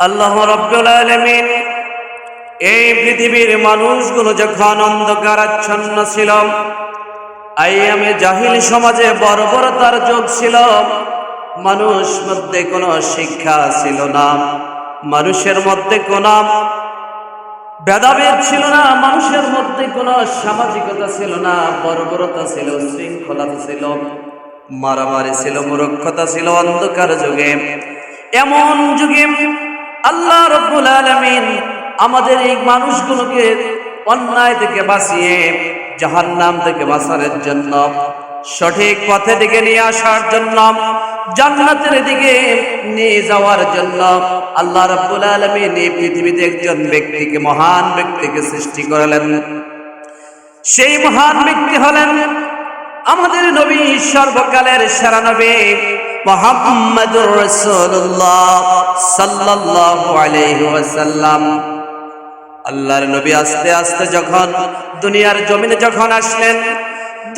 আল্লাহ রব্বুল আলমিন এই পৃথিবীর মানুষগুলো যখন অন্ধকারাচ্ছন্ন ছিল, আইয়ামে জাহিল সমাজে বর্বরতার যোগ ছিল, মানুষ মধ্যে কোনো শিক্ষা ছিল না, মানুষের মধ্যে কোনো ভেদাভেদ ছিল না, মানুষের মধ্যে কোনো সামাজিকতা ছিল না, বর্বরতা ছিল শৃঙ্খলতা ছিল, মারামারি ছিল, মূর্খতা ছিল, অন্ধকার যুগে। এমন যুগে আল্লাহ রব্বুল আলমিন আমাদের এই মানুষগুলোকে অন্যায় থেকে বাঁচিয়ে জাহান নাম থেকে বাঁচানোর জন্য, সঠিক পথে দিকে নিয়ে আসার জন্য, জান্নাতের দিকে নিয়ে যাওয়ার জন্য আল্লাহ রাব্বুল আলামিন এই পৃথিবীতে একজন ব্যক্তিকে মহান ব্যক্তিকে সৃষ্টি করলেন। সেই মহান ব্যক্তি হলেন আমাদের নবী সর্বকালের সেরা নবী মোহাম্মদুর রাসূলুল্লাহ সাল্লাল্লাহু আলাইহি ওয়াসাল্লাম। আল্লাহর নবী আস্তে আস্তে যখন দুনিয়ার জমিনে যখন আসলেন,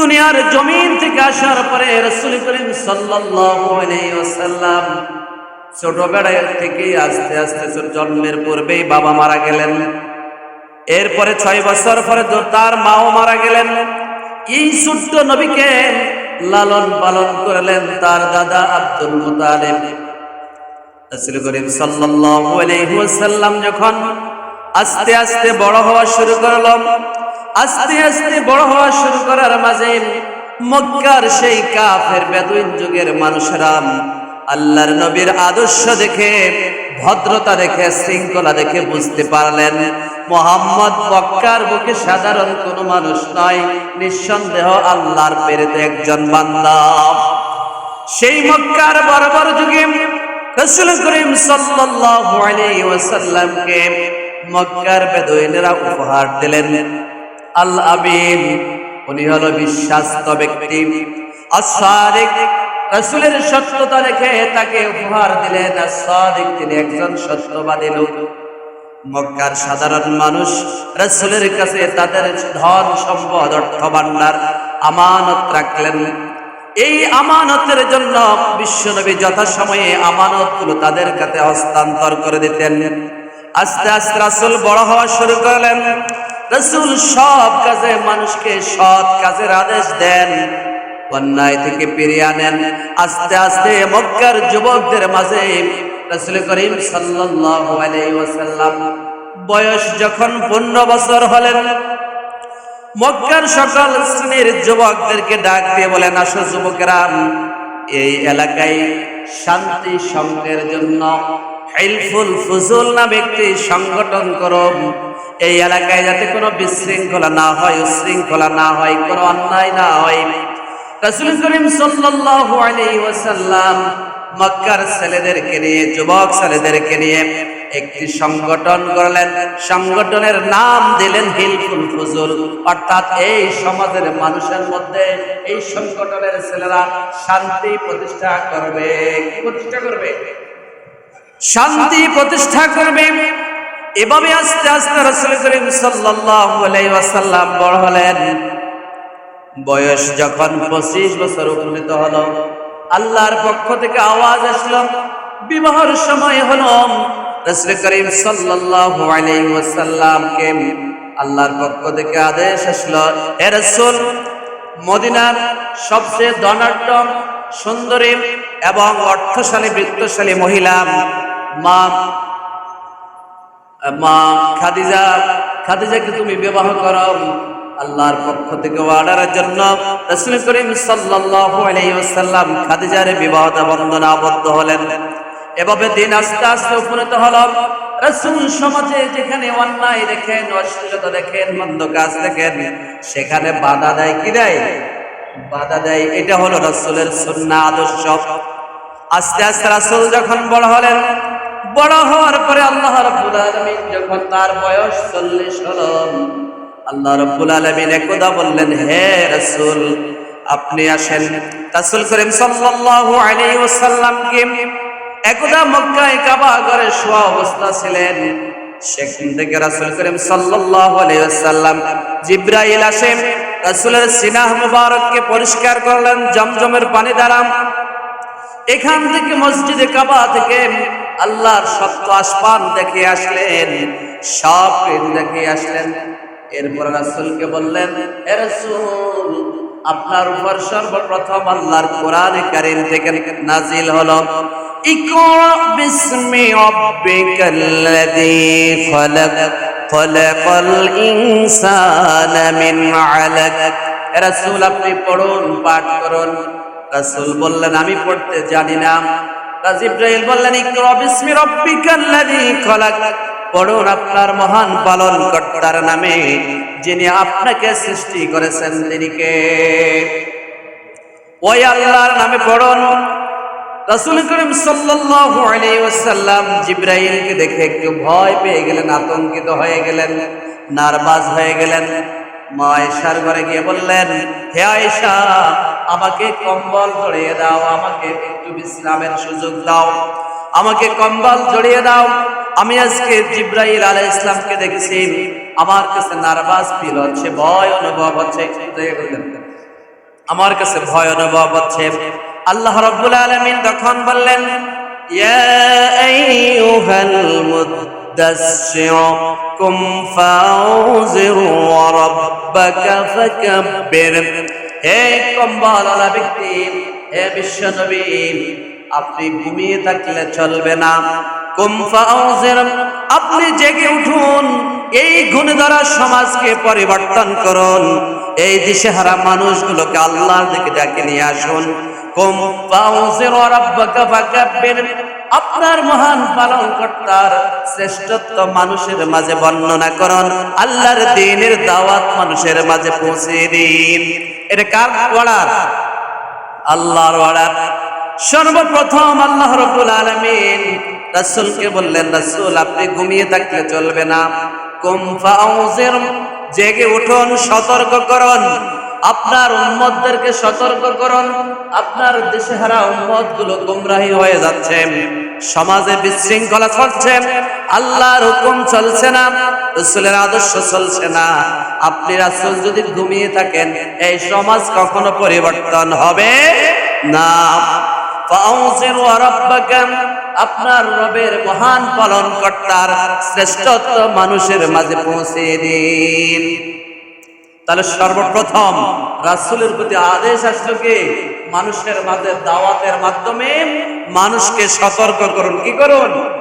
দুনিয়ার জমিন থেকে আসার পরে রসুল করিম সাল্লাল্লাহু আলাইহি ওয়াসাল্লাম ছোটবেলা থেকে আস্তে আস্তে জন্মের পূর্বেই বাবা মারা গেলেন। এরপরে ছয় বছর পরে তার মাও মারা গেলেন। এই ছোট্ট নবীকে লালন পালন করলেন তার দাদা আব্দুল মুতালিব। রাসূল করিম সাল্লাল্লাহু আলাইহি ওয়াসাল্লাম যখন আস্তে আস্তে বড় হওয়া শুরু করলাম আস্তে আস্তে বড় হওয়া শুরু করার মাঝে মক্কার সেই কাফের বেদুইন যুগের মানুষেরা আল্লাহর নবীর আদর্শ দেখে, ভদ্রতা দেখে, শৃঙ্খলা দেখে বুঝতে পারলেন মোহাম্মদ মক্কার বুকে সাধারণ কোনো মানুষ নয় নিঃসন্দেহ আল্লাহর পেরেতে একজন বান্দা। সেই মক্কার বড় যুগে রসুল করিম সাল্লাল্লাহু আলাইহি ওয়াসাল্লামকে মক্কার বেদুইনেরা উপহার দিলেন। আল আমিন, উনি হলো বিশ্বাস্ত ব্যক্তি। আসাদিক রসুলের সত্যতা দেখে তাকে উপহার দিলেন। আসাদিক তিনি একজন সত্যবাদী লোক। মক্কার সাধারণ মানুষ রসুলের কাছে তাদের ধন সম্পদ, অর্থ ভান্ডার আমানত রাখলেন। এই আমানতের জন্য বিশ্বনবী যথাসময়ে আমানতগুলো তাদের কাছে হস্তান্তর করে দিতেন। আস্তে আস্তে রাসুল বড় হওয়া শুরু করলেন। রসুল সব কাজে মানুষকে সৎ কাজের আদেশ দেন, অন্যায় থেকে ফিরিয়ে আনেন। আস্তে আস্তে মক্কার যুবকদের মাঝে রসুল করিম সাল্লাল্লাহু আলাইহি ওয়াসাল্লাম বয়স যখন পনেরো বছর হলেন, মক্কার সকল শ্রেণির যুবকদেরকে ডাক দিয়ে বলেন, আসো যুবকেরা এই এলাকায় শান্তি সঙ্গের জন্য হেলফুল ফুজুল নামে একটি সংগঠন করো। এই এলাকায় যাতে কোনো বিশৃঙ্খলা না হয়, উশৃঙ্খলা না হয়, কোনো অন্যায় না হয়। রাসূল করিম সাল্লাল্লাহু আলাইহি ওয়াসাল্লাম মক্কার ছেলেদেরকে নিয়ে, যুবক ছেলেদেরকে নিয়ে একটি সংগঠন করলেন সংগঠনের নাম দিলেন হিলফুল ফুজুল। অর্থাৎ এই সমাজের মানুষের মধ্যে এই সংগঠনের ছেলেরা শান্তি প্রতিষ্ঠা করবে। কি প্রতিষ্ঠা করবে? শান্তি প্রতিষ্ঠা করবে। এভাবে আস্তে আস্তে রাসূল করিম ওয়াসাল্লাম বড় হলেন। বয়স যখন পঁচিশ বছর উপনীত হলো আল্লাহর পক্ষ থেকে আওয়াজ আসলো। বিবাহর সময় হলো। রসুল করিম সাল্লাল্লাহু আলাইহি ওয়াসাল্লামকে আল্লাহর পক্ষ থেকে আদেশ আসলো, হে রাসূল, মদিনার সবচেয়ে ধনাঢ্য, সুন্দরী এবং অর্থশালী, বৃত্তশালী মহিলা মা মা খাদিজা, খাদিজাকে তুমি বিবাহ করো। আল্লাহর পক্ষ থেকে অর্ডারের জন্য রাসূল করিম ওয়াসাল্লাম খাদিজার বিবাহ বন্ধনে আবদ্ধ হলেন। এভাবে দিন আস্তে আস্তে উপনীত হলো রাসূল সমাজে যেখানে অন্যায় দেখেন অশ্লীলতা দেখেন, মন্দ কাজ দেখেন, সেখানে বাধা দেয় কি দেয়? বাধা দেয়, এটা হলো রাসূলের সুন্নাহ আদর্শ। আস্তে আস্তে রাসূল যখন বড় হলেন, বড় হওয়ার পরে আল্লাহ রাব্বুল আলামিন যখন তার বয়স 40 হলো আল্লাহ রাব্বুল আলামিন একদা বললেন, হে রাসূল, আপনি আসেন। রাসূল করিম সাল্লাল্লাহু আলাইহি ওয়াসাল্লামকে একদা মক্কায় কাবা ঘরে শোয়া অবস্থা ছিলেন। সেখান থেকে রাসূল করিম সাল্লাল্লাহু আলাইহি ওয়াসাল্লাম জিব্রাইল আসেন। রাসূলের সিনাহ মুবারককে পরিষ্কার করলেন, জমজমের পানি দ্বারা এখান থেকে মসজিদে কাবা থেকে আল্লাহর সত্য আসমান দেখে আসলেন, সব দেখে আসলেন। এরপর রাসুলকে বললেন আপনার উপর সর্বপ্রথম আল্লাহর কোরআন কারীম থেকে নাজিল হলো। রাসূল, আপনি পড়ুন, পাঠ করুন। রাসূল বললেন, আমি পড়তে জানি না। রাজ ইব্রাহিম বললেন, ইকরা বিসমি রাব্বিকাল্লাযী পড়ুন আপনার মহান পালন কর্তার নামে যিনি আপনাকে সৃষ্টি করেছেন, তিনি কে? ওই আল্লাহর নামে পড়ুন। করিম দেখে একটু ভয় পেয়ে গেলেন, আতঙ্কিত হয়ে গেলেন, নার্ভাস হয়ে গেলেন। মা আয়েশার ঘরে গিয়ে বললেন, হে আয়েশা, আমাকে কম্বল জড়িয়ে দাও, আমাকে একটু বিশ্রামের সুযোগ দাও। আমাকে কম্বল জড়িয়ে দাও। আমি আজকে জিব্রাইল আলাইহিস ইসলামকে দেখেছি। আমার কাছে নার্ভাস ফিল হচ্ছে, ভয় অনুভব হচ্ছে। আমার কাছে ভয় অনুভব হচ্ছে। আল্লাহ রাব্বুল আলামিন তখন বললেন কুম ফাউজির ওয়া রাব্বাকা ফাকাব্বির। হে কম্বলওয়ালা ব্যক্তি, হে বিশ্ব নবী আপনি ঘুমিয়ে থাকলে চলবে না। আপনি জেগে উঠুন, এই গুণে দ্বারা সমাজকে পরিবর্তন করুন। এই দিশেহারা মানুষগুলোকে আল্লাহর দিকে ডাকে নিয়ে আসুন। আপনার মহান পালন কর্তার শ্রেষ্ঠত্ব মানুষের মাঝে বর্ণনা করুন। আল্লাহর দিনের দাওয়াত মানুষের মাঝে পৌঁছে দিন। এটা কার আল্লাহর ওয়ার্ডার সর্বপ্রথম আল্লাহ রব্বুল আলামিন রাসূলকে বললেন, রাসূল, আপনি ঘুমিয়ে থাকলে চলবে না। কুম ফাউজির, জেগে উঠুন, সতর্ক করুন। আপনার উম্মতদেরকে সতর্ক করুন। আপনার দেশেহারা উম্মতগুলো গুমরাহী হয়ে যাচ্ছে। সমাজে বিশৃঙ্খলা চলছে আল্লাহর হুকুম চলছে না। রসুলের আদর্শ চলছে না। আপনি রাসুল যদি ঘুমিয়ে থাকেন, এই সমাজ কখনো পরিবর্তন হবে না। আপনার রবের মহান পালন কর্তার শ্রেষ্ঠত্ব মানুষের মাঝে পৌঁছে দিন। তাহলে সর্বপ্রথম রাসুলের প্রতি আদেশ আসলো কি? মানুষের মাঝে দাওয়াতের মাধ্যমে মানুষকে সতর্ক করুন। কি করুন?